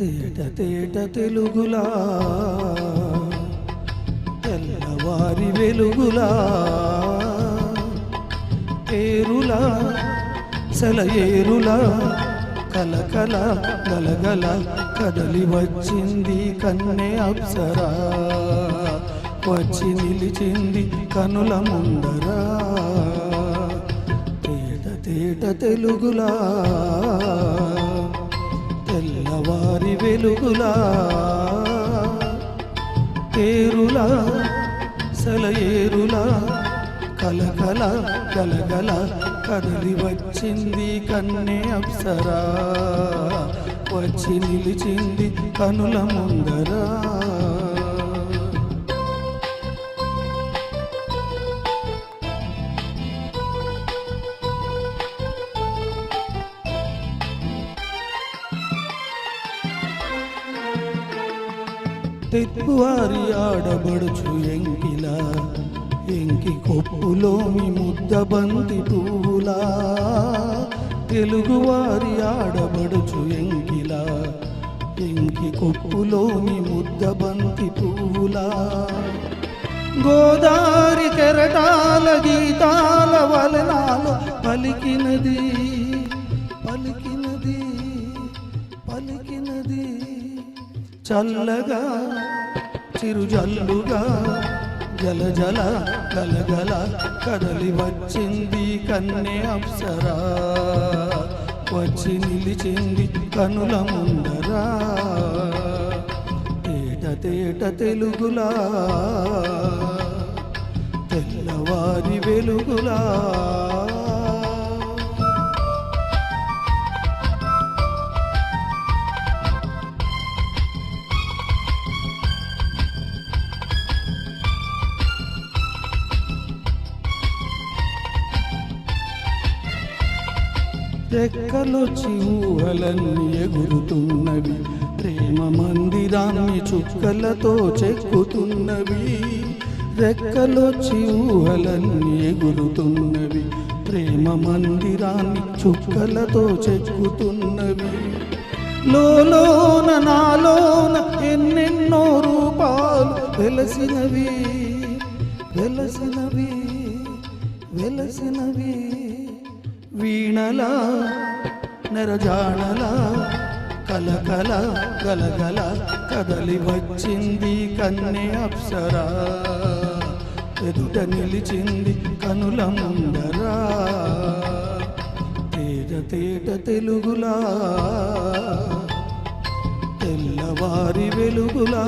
తేట తేట తెలుగులా తెల్లవారి వెలుగులా ఏరులా సెలయేరులా కలకల గలగల కదలి వచ్చింది కన్నె అప్సరా వచ్చి నిలిచింది కనుల ముందరా. తేట తేట తెలుగులా తెల్లవారి వెలుగులా తేరులా సలయేరులా కలకల కలగల కదలి వచ్చింది కన్నె అప్సరా. వచ్చి నిలిచింది కనుల ముందరా. తెప్పువారి ఆడబడుచు ఎంకిలా. ఎంకి కొప్పులోమి ముద్ద బంతి పువ్వులా. తెలుగువారి ఆడబడుచు ఎంకిలా. ఎంకి కొప్పులోని ముద్ద బంతి పువ్వులా. గోదారి కెరటాల గీతాల వలనాల పలికినది. చల్లగా చిరుజల్లుగా జల జల గలగల కదలి వచ్చింది కన్నె అప్సరా. వచ్చి నిలిచింది కనుల ముందరా. తేట తేట తెలుగులా తెల్లవారి వెలుగులా. రెక్కలొచ్చి ఊహలన్నీ ఎగురుతున్నవి? ప్రేమ మందిరాన్ని చుక్కలతో చెక్కుతున్నవి. రెక్కలొచ్చి ఊహలన్నీ ఎగురుతున్నవి. ప్రేమ మందిరాన్ని చుక్కలతో చెక్కుతున్నవి. లోలోన నాలోన ఎన్నెన్నో రూపాలు వెలసినవి. వెలసినవి వెలసినవి. వీణల నెరజాణల కలకల గలగల కదలి వచ్చింది కన్నె అప్సరా. ఎదుట నిలిచింది కనుల ముందరా. తేట తేట తెలుగులా తెల్లవారి వెలుగులా.